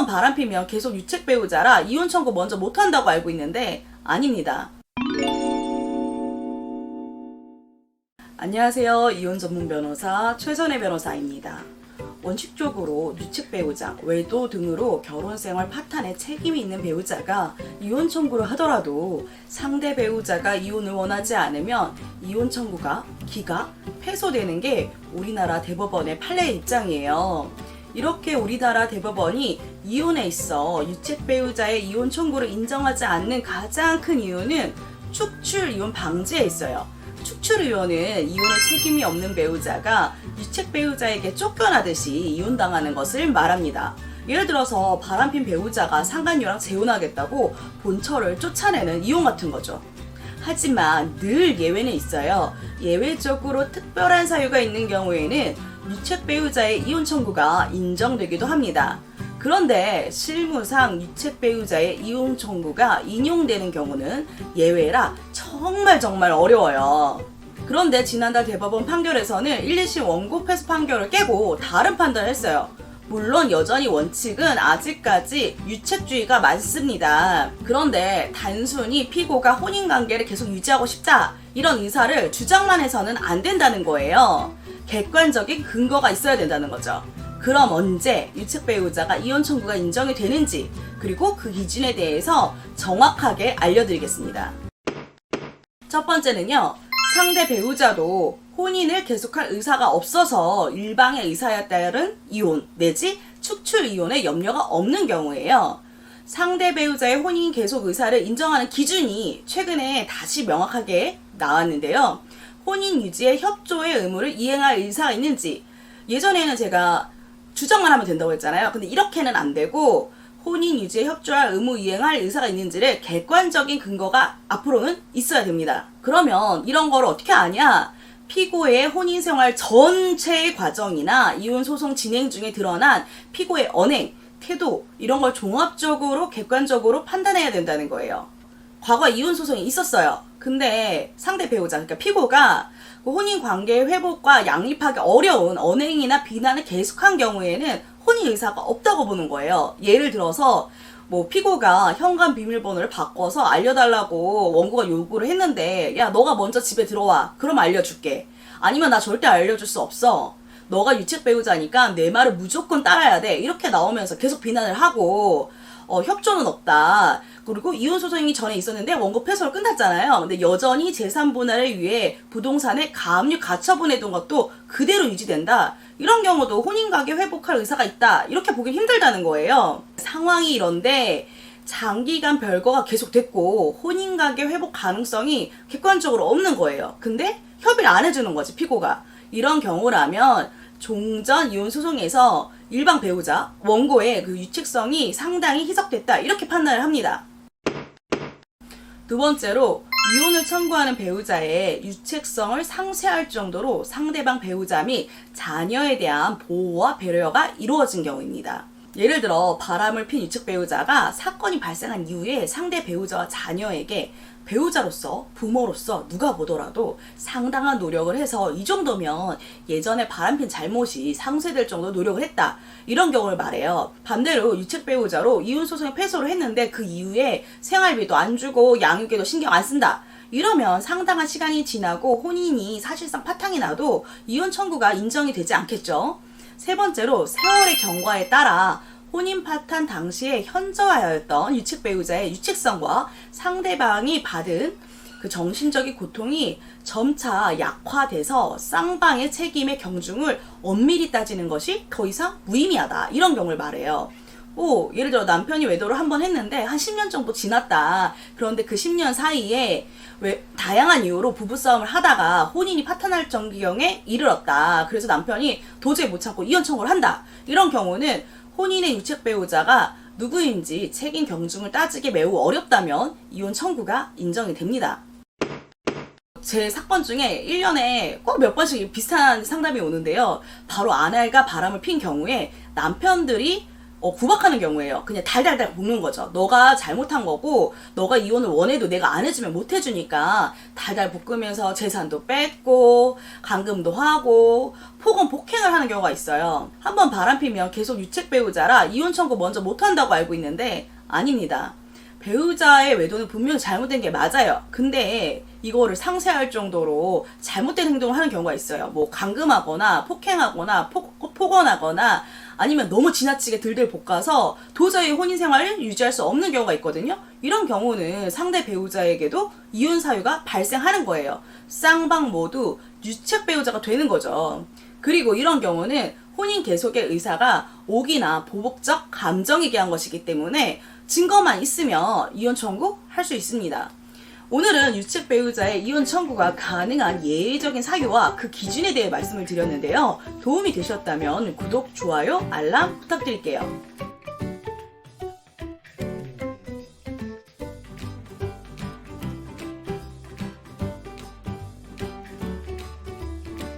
한번 바람 피면 계속 유책 배우자라 이혼 청구 먼저 못한다고 알고 있는데 아닙니다. 안녕하세요. 이혼 전문 변호사 최선혜 변호사입니다. 원칙적으로 유책 배우자, 외도 등으로 결혼 생활 파탄에 책임이 있는 배우자가 이혼 청구를 하더라도 상대 배우자가 이혼을 원하지 않으면 이혼 청구가 기각, 패소되는 게 우리나라 대법원의 판례 입장이에요. 이렇게 우리나라 대법원이 이혼에 있어 유책 배우자의 이혼 청구를 인정하지 않는 가장 큰 이유는 축출 이혼 방지에 있어요. 축출 이혼은 이혼의 책임이 없는 배우자가 유책 배우자에게 쫓겨나듯이 이혼당하는 것을 말합니다. 예를 들어서 바람핀 배우자가 상간녀랑 재혼하겠다고 본처를 쫓아내는 이혼 같은 거죠. 하지만 늘 예외는 있어요. 예외적으로 특별한 사유가 있는 경우에는 유책 배우자의 이혼 청구가 인정되기도 합니다. 그런데 실무상 유책 배우자의 이혼 청구가 인용되는 경우는 예외라 정말 정말 어려워요. 그런데 지난달 대법원 판결에서는 1, 2심 원고 패소 판결을 깨고 다른 판단을 했어요. 물론 여전히 원칙은 아직까지 유책주의가 많습니다. 그런데 단순히 피고가 혼인 관계를 계속 유지하고 싶다 이런 의사를 주장만 해서는 안 된다는 거예요. 객관적인 근거가 있어야 된다는 거죠. 그럼 언제 유책 배우자가 이혼 청구가 인정이 되는지 그리고 그 기준에 대해서 정확하게 알려드리겠습니다. 첫 번째는요. 상대 배우자도 혼인을 계속할 의사가 없어서 일방의 의사에 따른 이혼 내지 축출 이혼에 염려가 없는 경우예요. 상대 배우자의 혼인 계속 의사를 인정하는 기준이 최근에 다시 명확하게 나왔는데요. 혼인 유지에 협조의 의무를 이행할 의사가 있는지 예전에는 제가 주장만 하면 된다고 했잖아요. 근데 이렇게는 안 되고 혼인 유지에 협조할 의무 이행할 의사가 있는지를 객관적인 근거가 앞으로는 있어야 됩니다. 그러면 이런 걸 어떻게 아냐? 피고의 혼인 생활 전체의 과정이나 이혼 소송 진행 중에 드러난 피고의 언행, 태도 이런 걸 종합적으로 객관적으로 판단해야 된다는 거예요. 과거 이혼 소송이 있었어요. 근데 상대 배우자, 그러니까 피고가 그 혼인 관계 회복과 양립하기 어려운 언행이나 비난을 계속한 경우에는 혼인 의사가 없다고 보는 거예요. 예를 들어서 뭐 피고가 현관 비밀번호를 바꿔서 알려달라고 원고가 요구를 했는데 야 너가 먼저 집에 들어와 그럼 알려줄게 아니면 나 절대 알려줄 수 없어 너가 유책 배우자니까 내 말을 무조건 따라야 돼 이렇게 나오면서 계속 비난을 하고 어, 협조는 없다. 그리고 이혼 소송이 전에 있었는데 원고 패소로 끝났잖아요. 근데 여전히 재산 분할을 위해 부동산에 가압류 가처분 해둔 것도 그대로 유지된다. 이런 경우도 혼인 관계 회복할 의사가 있다. 이렇게 보기 힘들다는 거예요. 상황이 이런데 장기간 별거가 계속됐고 혼인 관계 회복 가능성이 객관적으로 없는 거예요. 근데 협의를 안 해주는 거지 피고가. 이런 경우라면 종전 이혼 소송에서 일방 배우자 원고의 그 유책성이 상당히 희석됐다 이렇게 판단을 합니다. 두 번째로 이혼을 청구하는 배우자의 유책성을 상쇄할 정도로 상대방 배우자 및 자녀에 대한 보호와 배려가 이루어진 경우입니다. 예를 들어 바람을 핀 유책 배우자가 사건이 발생한 이후에 상대 배우자와 자녀에게 배우자로서 부모로서 누가 보더라도 상당한 노력을 해서 이 정도면 예전에 바람핀 잘못이 상쇄될 정도 노력을 했다. 이런 경우를 말해요. 반대로 유책 배우자로 이혼 소송에 패소를 했는데 그 이후에 생활비도 안 주고 양육에도 신경 안 쓴다. 이러면 상당한 시간이 지나고 혼인이 사실상 파탕이 나도 이혼 청구가 인정이 되지 않겠죠 세 번째로 세월의 경과에 따라 혼인 파탄 당시에 현저하였던 유책 배우자의 유책성과 상대방이 받은 그 정신적인 고통이 점차 약화돼서 쌍방의 책임의 경중을 엄밀히 따지는 것이 더 이상 무의미하다. 이런 경우를 말해요. 오, 예를 들어 남편이 외도를 한 번 했는데 한 10년 정도 지났다. 그런데 그 10년 사이에 왜 다양한 이유로 부부싸움을 하다가 혼인이 파탄할 정경에 이르렀다. 그래서 남편이 도저히 못 참고 이혼 청구를 한다. 이런 경우는 혼인의 유책 배우자가 누구인지 책임 경중을 따지기 매우 어렵다면 이혼 청구가 인정이 됩니다. 제 사건 중에 1년에 꼭 몇 번씩 비슷한 상담이 오는데요. 바로 아내가 바람을 핀 경우에 남편들이 어, 구박하는 경우예요. 그냥 달달달 볶는 거죠. 너가 잘못한 거고, 너가 이혼을 원해도 내가 안 해주면 못 해주니까 달달 볶으면서 재산도 뺏고, 감금도 하고, 폭언 폭행을 하는 경우가 있어요. 한번 바람피면 계속 유책 배우자라 이혼 청구 먼저 못 한다고 알고 있는데, 아닙니다. 배우자의 외도는 분명히 잘못된 게 맞아요. 근데 이거를 상쇄할 정도로 잘못된 행동을 하는 경우가 있어요. 뭐 감금하거나 폭행하거나 폭, 폭언하거나 아니면 너무 지나치게 들들 볶아서 도저히 혼인 생활을 유지할 수 없는 경우가 있거든요. 이런 경우는 상대 배우자에게도 이혼 사유가 발생하는 거예요. 쌍방 모두 유책 배우자가 되는 거죠. 그리고 이런 경우는 혼인 계속의 의사가 오기나 보복적 감정이게 한 것이기 때문에 증거만 있으면 이혼 청구 할 수 있습니다. 오늘은 유책 배우자의 이혼 청구가 가능한 예외적인 사유와 그 기준에 대해 말씀을 드렸는데요. 도움이 되셨다면 구독, 좋아요, 알람 부탁드릴게요.